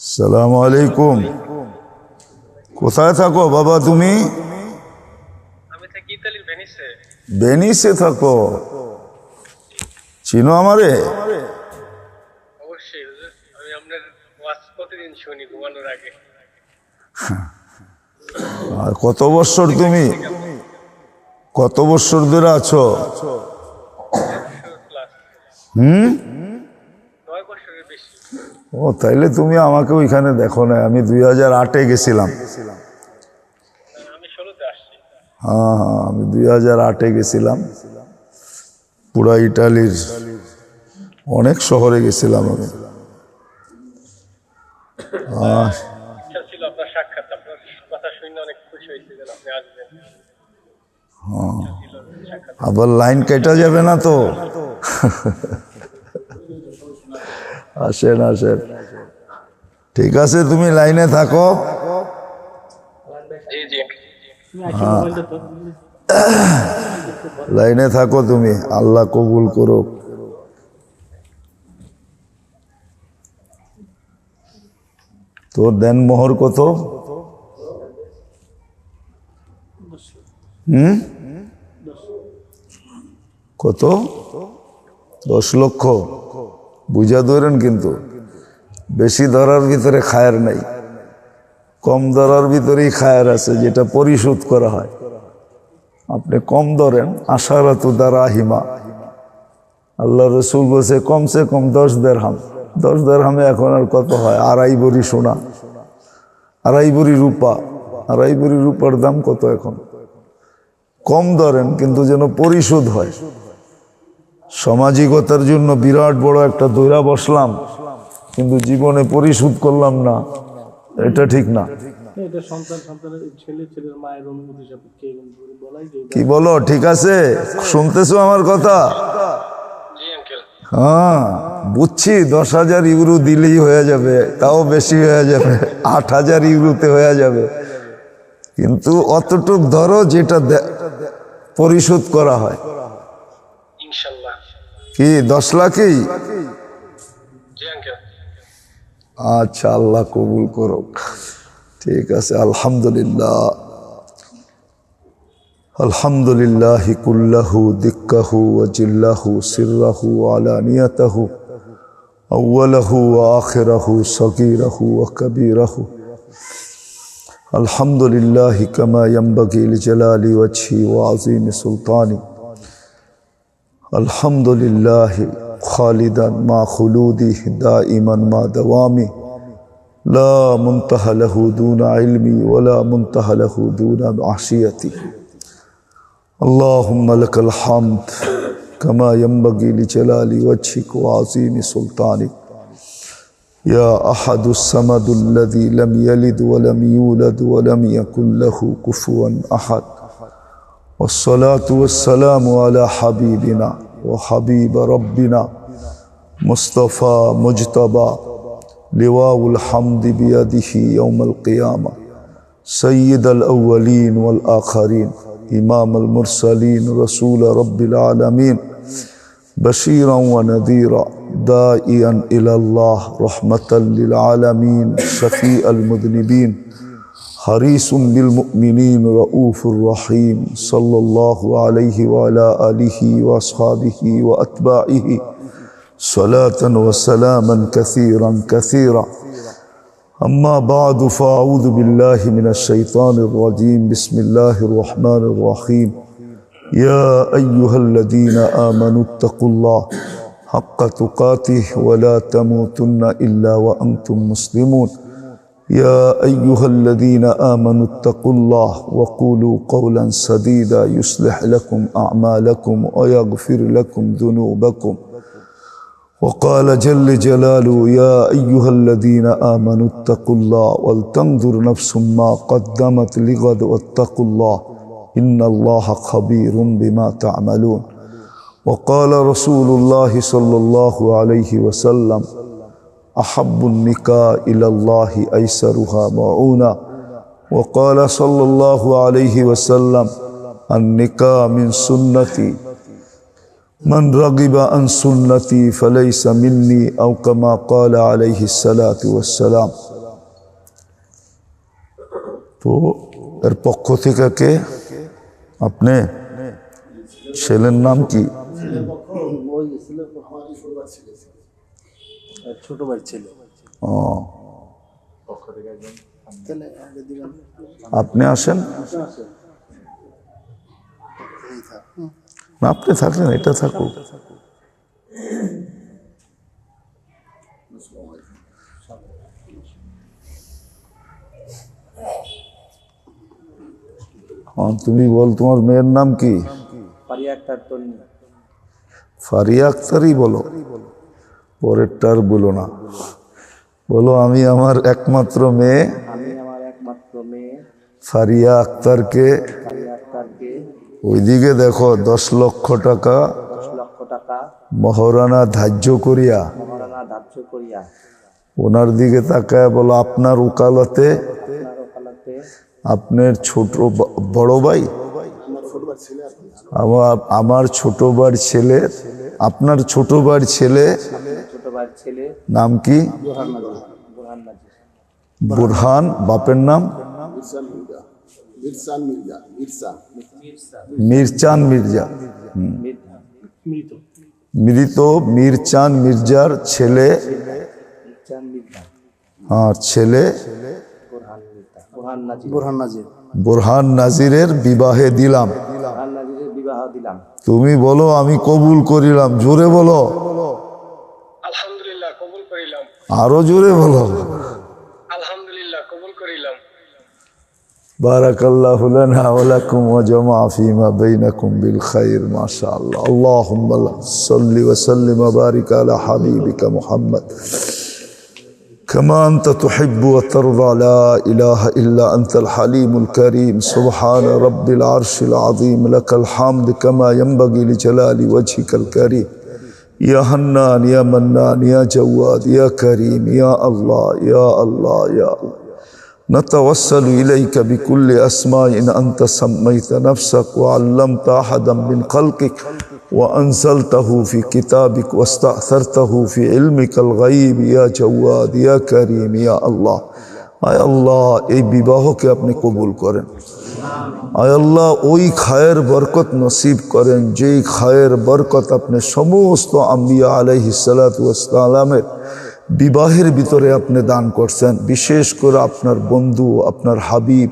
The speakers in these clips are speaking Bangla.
সালাম আলাইকুম কোথায় থাকো বাবা তুমি? বেনিসে থাকো চিনো আমারে? আর কত বৎসর তুমি? কত বছর ধরে আছো? হুম? ও, তাইলে তুমি আমাকে ওইখানে দেখো না, আমি দুই হাজার আটে গেছিলাম। হ্যাঁ হ্যাঁ আমি দুই হাজার আটে গেছিলাম। পুরা ইটালির অনেক শহরে গেছিলাম আমি। সাক্ষাৎ আবার লাইন কেটে যাবে না তো? আসেন আসেন ঠিক আছে তুমি লাইনে থাকো। জি লাইনে থাকো তুমি আল্লাহ কবুল করো তোর দেন মোহর কত? হুম? কত? দশ লক্ষ। বুঝা ধরেন কিন্তু, বেশি ধরার ভিতরে খায়ের নাই, কম ধরার ভিতরেই খায়ের আছে, যেটা পরিশোধ করা হয়। আপনি কম ধরেন, আশারাত দ্বারা হিমা আল্লাহ রসুল বলছে, কমসে কম দশ দেড়হাম। দশ দেড়হামে এখন আর কত হয়? আড়াই বড়ি সোনা। আড়াই বড়ি রূপা। আড়াই বড়ি রূপার দাম কত এখন? কম ধরেন, কিন্তু যেন পরিশোধ হয়। সামাজিকতার জন্য বিরাট বড় একটা দৈরা বসলাম কিন্তু জীবনে পরিশোধ করলাম না। এটা ঠিক না। এটা সন্তান সন্তানের ছেলে ছেলের মায়ের অনুমতি সাপেক্ষে এরকম করে বলাই যে কি বলো? ঠিক আছে? শুনতেছো আমার কথা? হ্যাঁ বুঝছি দশ হাজার ইউরো দিলেই হয়ে যাবে তাও বেশি হয়ে যাবে আট হাজার ইউরোতে হয়ে যাবে। কিন্তু অতটুক ধরো যেটা পরিশোধ করা হয়। ইনশাল্লাহ। কি দশ লাখই জি আঙ্কেল আচ্ছা আল্লাহ কবুল করো ঠিক আছে আলহামদুলিল্লাহ আলহামদুলিল্লাহ কুল্লাহু দিক্কাহু ওয়াজিল্লাহু সিররাহু আলানিয়াতাহু আউয়ালাহু ওয়া আখিরাহু সগীরাহু ওয়া কবীরাহু الحمد لله كما ينبغي لجلال وجهه وعظيم سلطانه الحمد لله خالدا مع خلوده دائما مع دوامه لا منتهى له دون علمي ولا منتهى له دون معصيتي اللهم لك الحمد كما ينبغي لجلال وجهك وعظيم سلطانك يا أحد الصمد الذي لم يلد ولم يولد ولم يكن له كفوا أحد والصلاة والسلام على حبيبنا وحبيب ربنا مصطفى مجتبى لواء الحمد بيده يوم القيامة سيد الأولين والآخرين إمام المرسلين رسول رب العالمين بشيرا ونذيرا دائيا إلى الله رحمة للعالمين شفيء المذنبين حريص بالمؤمنين رؤوف رحيم صلى الله عليه وعلى آله وأصحابه وأتباعه صلاة وسلاما كثيرا كثيرا. أما بعد فأعوذ بالله من الشيطان الرجيم. بسم الله الرحمن الرحيم. يا أيها الذين آمنوا اتقوا الله حق تقاته ولا تموتن إلا وأنتم مسلمون. يا أيها الذين آمنوا اتقوا الله وقولوا قولا سديدا يصلح لكم أعمالكم ويغفر لكم ذنوبكم. وقال جل جلاله يا أيها الذين آمنوا اتقوا الله ولتنظر نفس ما قدمت لغد واتقوا الله إن الله خبير بما تعملون. وقال رسول الله صلى الله عليه وسلم أحب النكاء إلى الله أيسرها معونا وقال صلى الله عليه وسلم النكاء من سنتي من رغب عن سنتي فليس مني أو كما قال عليه الصلاة والسلام তো এর পক্ষ থেকে কে আপনি ছেলের নাম কি ছোট ভাই ছেলে। ও। আপনি আসেন। না আপনি থাকলেন এটা থাকুক। তুমি বল তোমার মেয়ের নাম কি? ফারিয়া আক্তারই বলো। পরেরটা আর বলো না। বলো আমি আমার একমাত্র মেয়ে। আমি একমাত্র মেয়ে। ফারিয়া আক্তারকে। ওইদিকে দেখো দশ লক্ষ টাকা। মহারানা ধার্য করিয়া। ওনার দিকে তাকায় বলো আপনার উকালতে আপনার ছোট বড় ভাই? আমার আমার ছোট বার ছেলে আপনার ছোট বার ছেলে নাম কি? বুরহান নাজির। বুরহান নাজির। বুরহান বাপের নাম? মিরচান মির্জা। মৃত। মিরচান মির্জার ছেলে। আর ছেলে? বুরহান মির্জা। নাজির। বুরহান নাজিরের বিবাহে দিলাম। বুরহান বিবাহ দিলাম। তুমি বলো আমি কবুল করিলাম। জোরে বলো। কবুল করিলাম আরো জোরে বলো আলহামদুলিল্লাহ কবুল করিলাম بارك الله لنا ولكم وجمع فيما بينكم بالخير ما شاء الله اللهم صل وسلم وبارك على حبيبك محمد كما أنت تحب وترضى لا إله إلا أنت الحليم الكريم سبحان رب العرش العظيم لك الحمد كما ينبغي لجلال وجهك الكريم يا حنان يا منان يا جواد يا كريم يا الله يا الله يا الله. نتوسل إليك بكل أسماء أنت سميت نفسك وعلمت أحدا من خلقك وأنزلته في كتابك واستأثرته في علمك الغيب. يا جواد يا كريم يا الله. آه يا الله إي بیباہوں يا ابن قبول کریں আল্লাহ, ওই খায়ের বরকত নসিব করেন, যেই খায়ের বরকত আপনি সমস্ত আম্বিয়া আলহি সালাতামের বিবাহের ভিতরে আপনি দান করছেন। বিশেষ করে আপনার বন্ধু, আপনার হাবিব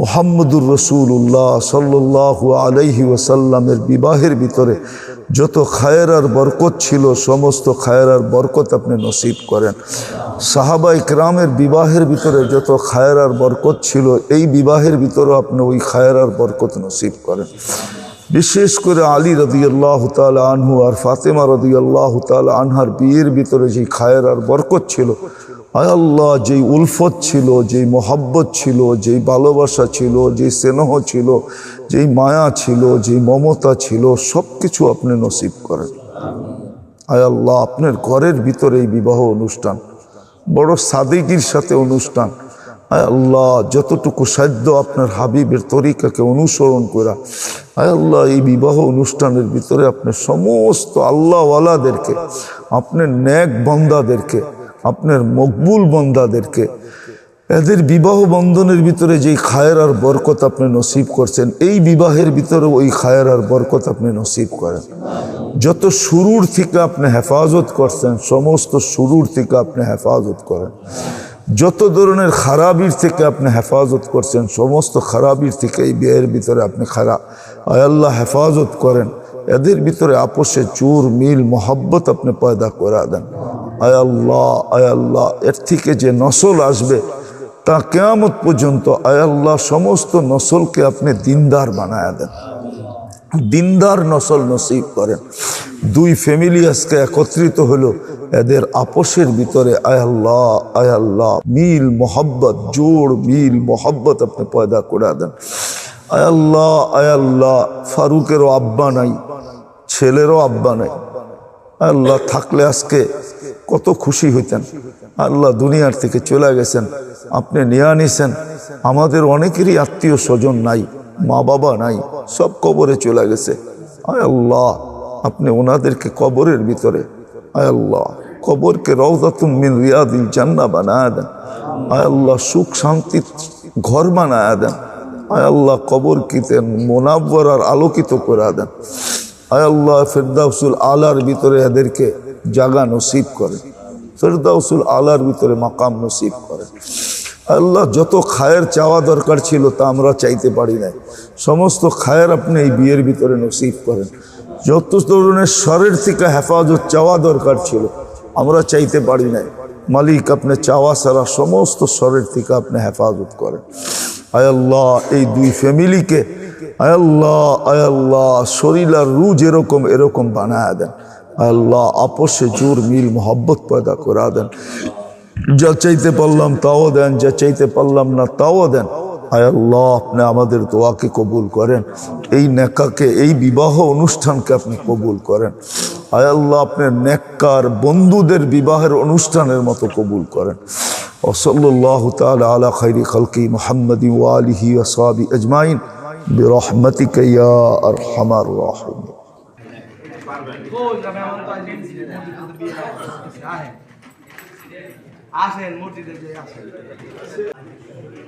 মোহাম্মদুর রসুল উল্লাহ সাল্লাহ আলহি ওয়াসাল্লামের বিবাহের ভিতরে যত খায়ের আর বরকত ছিল, সমস্ত খায়ের আর বরকত আপনি নসিব করেন। সাহাবাই ইকরামের বিবাহের ভিতরে যত খায়ের আর বরকত ছিল, এই বিবাহের ভিতরেও আপনি ওই খায়ের আর বরকত নসিব করেন। বিশেষ করে আলী রদি আল্লাহ আনহু আর ফাতেমা রদি আল্লাহ আনহার বিয়ের ভিতরে যে খায়ের আর বরকত ছিল আয় আল্লাহ, যেই উলফত ছিল, যেই মোহাব্বত ছিল, যেই ভালোবাসা ছিল, যেই স্নেহ ছিল, যেই মায়া ছিল, যেই মমতা ছিল সব কিছু আপনি নসিব করেন। আয় আল্লাহ, আপনার ঘরের ভিতরে এই বিবাহ অনুষ্ঠান, বড় সাদেগির সাথে অনুষ্ঠান আল্লাহ, যতটুকু সাধ্য আপনার হাবিবের তরিকাকে অনুসরণ করা, আয় আল্লাহ, এই বিবাহ অনুষ্ঠানের ভিতরে আপনার সমস্ত আল্লাহওয়ালাদেরকে আপনার ন্যাক বন্দাদেরকে, আপনার মকবুল বন্দাদেরকে, এদের বিবাহ বন্ধনের ভিতরে যেই খায়ের আর বরকত আপনি নসিব করছেন, এই বিবাহের ভিতরে ওই খায়ের আর বরকত আপনি নসিব করেন। যত শুরুর থেকে আপনি হেফাজত করছেন, সমস্ত শুরুর থেকে আপনি হেফাজত করেন। যত ধরনের খারাপির থেকে আপনি হেফাজত করছেন, সমস্ত খারাপির থেকে এই বিয়ের ভিতরে আপনি খারাপ আয়াল্লাহ হেফাজত করেন। এদের ভিতরে আপোষে চুর, মিল, মোহব্বত আপনি পয়দা করে দেন। আয়াল্লাহ আয়াল্লাহ এর থেকে যে নসল আসবে, তা কেয়ামত পর্যন্ত আয়াল্লাহ সমস্ত নসলকে আপনি দিনদার বানায় দেন। দিনদার নসল নসিব করেন। দুই ফ্যামিলি আজকে একত্রিত হলো। এদের আপোষের ভিতরে আয়াল্লাহ আয়াল্লাহ মিল মোহাব্বত, জোর মিল মোহাব্বত আপনি পয়দা করে দেন। আয়াল্লাহ আয়াল্লাহ ফারুকেরও আব্বা নাই, ছেলেরও আব্বা নাই। আল্লাহ, থাকলে আজকে কত খুশি হইতেন। আল্লাহ, দুনিয়ার থেকে চলে গেছেন, আপনি নিয়ে নিছেন। আমাদের অনেকেরই আত্মীয় স্বজন নাই মা বাবা নাই, সব কবরে চলে গেছে। আয় আল্লাহ, আপনি ওনাদেরকে কবরের ভিতরে আয় আল্লাহ, কবরকে রওদাতুম মিন রিয়াদিল জান্না বানায় দেন। আয় আল্লাহ, সুখ শান্তির ঘর বানায় দেন। আয় আল্লাহ কবর কিতেন মোনাব্বর আর আলোকিত করে দেন। আয় আল্লাহ, ফেরদাউসুল আলার ভিতরে এদেরকে জাগা নসিব করেন। ফেরদাউসুল আলার ভিতরে মাকাম নসিব করে আল্লাহ, যত খায়ের চাওয়া দরকার ছিল তা আমরা চাইতে পারি না সমস্ত খায়ের আপনি এই বিয়ের ভিতরে নসিব করেন। যত ধরনের স্বরের থেকে হেফাজত চাওয়া দরকার ছিল। আমরা চাইতে পারি নাই। মালিক আপনি চাওয়া সারা সমস্ত স্বরের থেকে আপনি হেফাজত করেন। আয় আল্লাহ, এই দুই ফ্যামিলিকে আয় আল্লাহ আয় আল্লাহ, শরীর আর রু যেরকম, এরকম বানায় দেন। আয় আল্লাহ আপসে জোর, মিল, মোহব্বত পয়দা করে দেন। যা চাইতে পারলাম তাও দেন, যা চাইতে পারলাম না তাও দেন। আল্লাহ আপনি আমাদের দোয়াকে কবুল করেন এই নেকাকে এই বিবাহ অনুষ্ঠানকে আপনি কবুল করেন আয় আল্লাহ আপনার নেককার বন্ধুদের বিবাহের অনুষ্ঠানের মতো কবুল করেন ওসল্লাহ তাল আলা খৈরি খলকি মোহাম্মদ ওয়ালিহি ওসাবি আজমাইন برحمتك يا ارحم الراحمين আসেন মসজিদে যে আসেন হ্যাঁ? হ্যাঁ।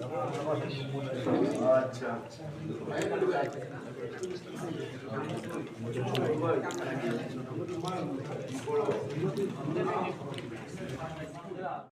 ঘর আচ্ছা